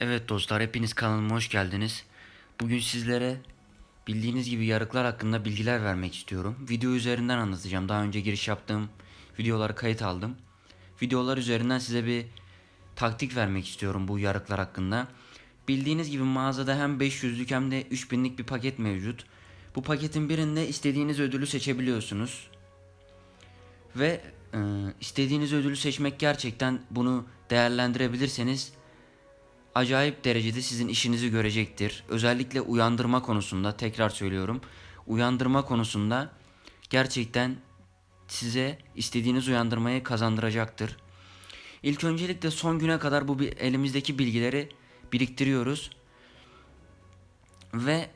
Evet dostlar hepiniz kanalıma hoş geldiniz. Bugün sizlere bildiğiniz gibi yarıklar hakkında bilgiler vermek istiyorum. Video üzerinden anlatacağım. Daha önce giriş yaptığım videoları kayıt aldım. Videolar üzerinden size bir taktik vermek istiyorum bu yarıklar hakkında. Bildiğiniz gibi mağazada hem 500'lük hem de 3000'lik bir paket mevcut. Bu paketin birinde istediğiniz ödülü seçebiliyorsunuz. Ve e, istediğiniz ödülü seçmek gerçekten bunu değerlendirebilirseniz acayip derecede sizin işinizi görecektir. Özellikle uyandırma konusunda tekrar söylüyorum. Uyandırma konusunda gerçekten size istediğiniz uyandırmayı kazandıracaktır. İlk öncelikle son güne kadar bu elimizdeki bilgileri biriktiriyoruz. Ve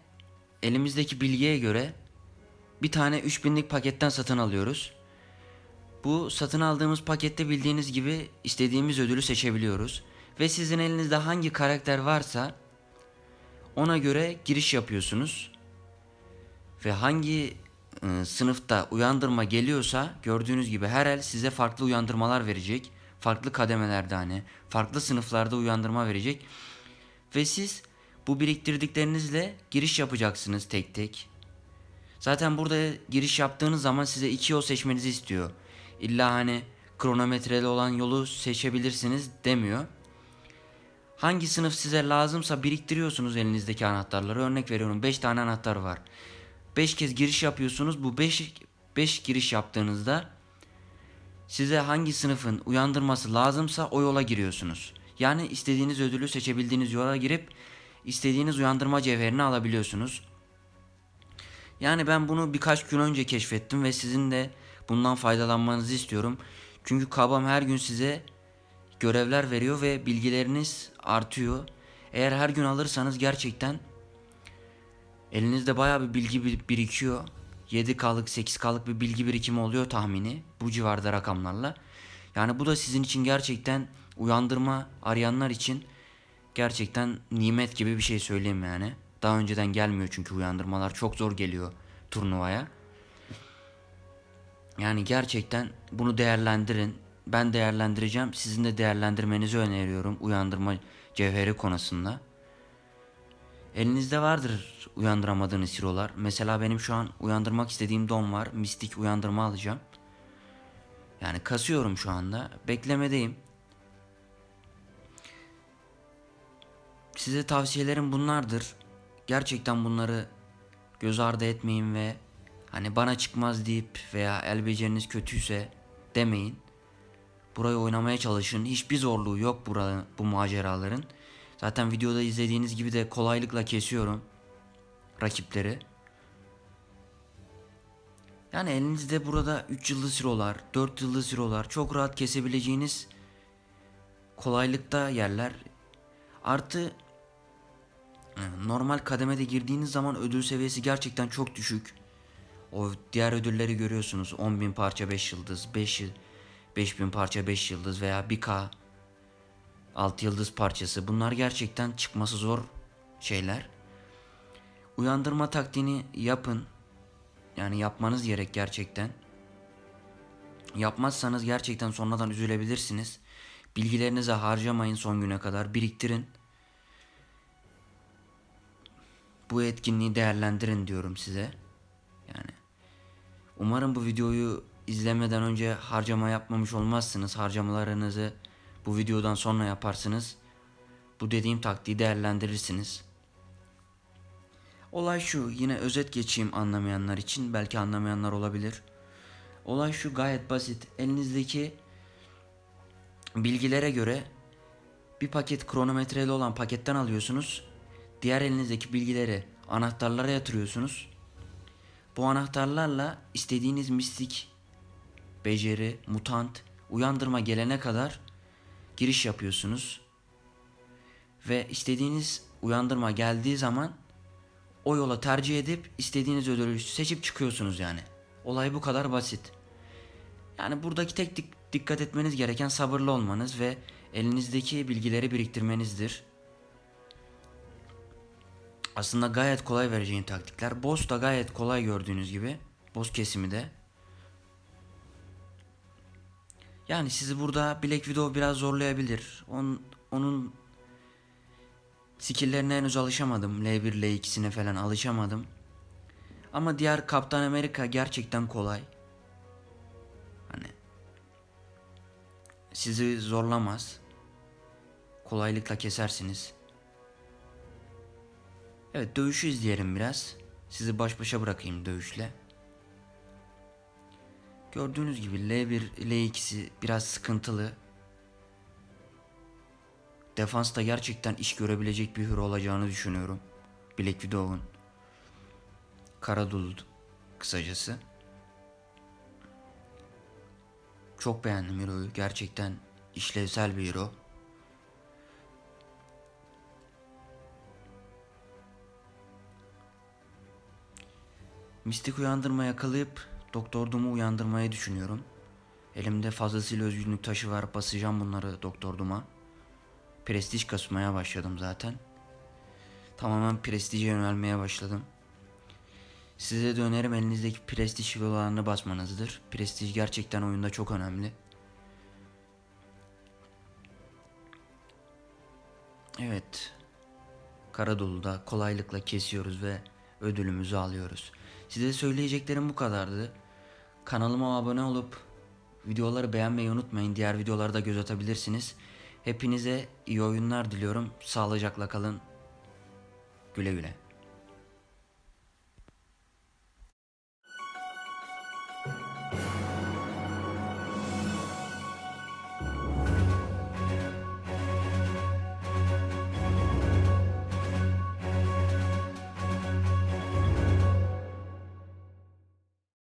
elimizdeki bilgiye göre bir tane 3000'lik paketten satın alıyoruz. Bu satın aldığımız pakette bildiğiniz gibi istediğimiz ödülü seçebiliyoruz. Ve sizin elinizde hangi karakter varsa ona göre giriş yapıyorsunuz. Ve hangi e, sınıfta uyandırma geliyorsa gördüğünüz gibi her el size farklı uyandırmalar verecek. Farklı kademelerde hani farklı sınıflarda uyandırma verecek. Ve siz bu biriktirdiklerinizle giriş yapacaksınız tek tek. Zaten burada giriş yaptığınız zaman size iki yol seçmenizi istiyor. İlla hani kronometreli olan yolu seçebilirsiniz demiyor. Hangi sınıf size lazımsa biriktiriyorsunuz elinizdeki anahtarları. Örnek veriyorum 5 tane anahtar var. 5 kez giriş yapıyorsunuz. Bu 5 5 giriş yaptığınızda size hangi sınıfın uyandırması lazımsa o yola giriyorsunuz. Yani istediğiniz ödülü seçebildiğiniz yola girip istediğiniz uyandırma cevherini alabiliyorsunuz. Yani ben bunu birkaç gün önce keşfettim ve sizin de bundan faydalanmanızı istiyorum. Çünkü kabam her gün size görevler veriyor ve bilgileriniz artıyor. Eğer her gün alırsanız gerçekten elinizde bayağı bir bilgi bir- birikiyor. 7K'lık 8K'lık bir bilgi birikimi oluyor tahmini bu civarda rakamlarla. Yani bu da sizin için gerçekten uyandırma arayanlar için gerçekten nimet gibi bir şey söyleyeyim yani. Daha önceden gelmiyor çünkü uyandırmalar çok zor geliyor turnuvaya. Yani gerçekten bunu değerlendirin. Ben değerlendireceğim. Sizin de değerlendirmenizi öneriyorum uyandırma cevheri konusunda. Elinizde vardır uyandıramadığınız hero'lar. Mesela benim şu an uyandırmak istediğim don var. Mistik uyandırma alacağım. Yani kasıyorum şu anda. Beklemedeyim. Size tavsiyelerim bunlardır. Gerçekten bunları göz ardı etmeyin ve hani bana çıkmaz deyip veya el beceriniz kötüyse demeyin. Burayı oynamaya çalışın. Hiçbir zorluğu yok burada bu maceraların. Zaten videoda izlediğiniz gibi de kolaylıkla kesiyorum rakipleri. Yani elinizde burada 3 yıldız hero'lar, 4 yıldız hero'lar çok rahat kesebileceğiniz kolaylıkta yerler. Artı e, normal kademede girdiğiniz zaman ödül seviyesi gerçekten çok düşük. O diğer ödülleri görüyorsunuz. 10.000 parça 5 yıldız, 5 yıl- 5000 parça 5 yıldız veya 1K 6 yıldız parçası. Bunlar gerçekten çıkması zor şeyler. Uyandırma taktiğini yapın. Yani yapmanız gerek gerçekten. Yapmazsanız gerçekten sonradan üzülebilirsiniz. Bilgilerinizi harcamayın son güne kadar. Biriktirin. Bu etkinliği değerlendirin diyorum size. Umarım bu videoyu izlemeden önce harcama yapmamış olmazsınız. Harcamalarınızı bu videodan sonra yaparsınız. Bu dediğim taktiği değerlendirirsiniz. Olay şu, yine özet geçeyim anlamayanlar için. Belki anlamayanlar olabilir. Olay şu gayet basit. Elinizdeki bilgilere göre bir paket kronometreli olan paketten alıyorsunuz. Diğer elinizdeki bilgileri anahtarlara yatırıyorsunuz. Bu anahtarlarla istediğiniz mistik, beceri, mutant, uyandırma gelene kadar giriş yapıyorsunuz. Ve istediğiniz uyandırma geldiği zaman o yola tercih edip istediğiniz ödülü seçip çıkıyorsunuz yani. Olay bu kadar basit. Yani buradaki tek dik- dikkat etmeniz gereken sabırlı olmanız ve elinizdeki bilgileri biriktirmenizdir. Aslında gayet kolay vereceğin taktikler. Boss da gayet kolay gördüğünüz gibi. Boss kesimi de. Yani sizi burada Black Widow biraz zorlayabilir. Onun, onun Skill'lerine henüz alışamadım. L1, L2'sine falan alışamadım. Ama diğer Kaptan Amerika gerçekten kolay. Hani sizi zorlamaz. Kolaylıkla kesersiniz. Evet dövüşü izleyelim biraz. Sizi baş başa bırakayım dövüşle. Gördüğünüz gibi L1, L2'si biraz sıkıntılı. Defansta gerçekten iş görebilecek bir hero olacağını düşünüyorum. Black Widow'un. Karadul kısacası. Çok beğendim hero'yu. Gerçekten işlevsel bir hero. Mistik uyandırma yakalayıp Doktor Doom'u uyandırmayı düşünüyorum. Elimde fazlasıyla özgürlük taşı var. Basacağım bunları Doktor Doom'a. Prestij kasmaya başladım zaten. Tamamen prestije yönelmeye başladım. Size de önerim elinizdeki prestij yollarını basmanızdır. Prestij gerçekten oyunda çok önemli. Evet. Karadolu'da kolaylıkla kesiyoruz ve ödülümüzü alıyoruz. Size söyleyeceklerim bu kadardı. Kanalıma abone olup videoları beğenmeyi unutmayın. Diğer videolara da göz atabilirsiniz. Hepinize iyi oyunlar diliyorum. Sağlıcakla kalın. Güle güle.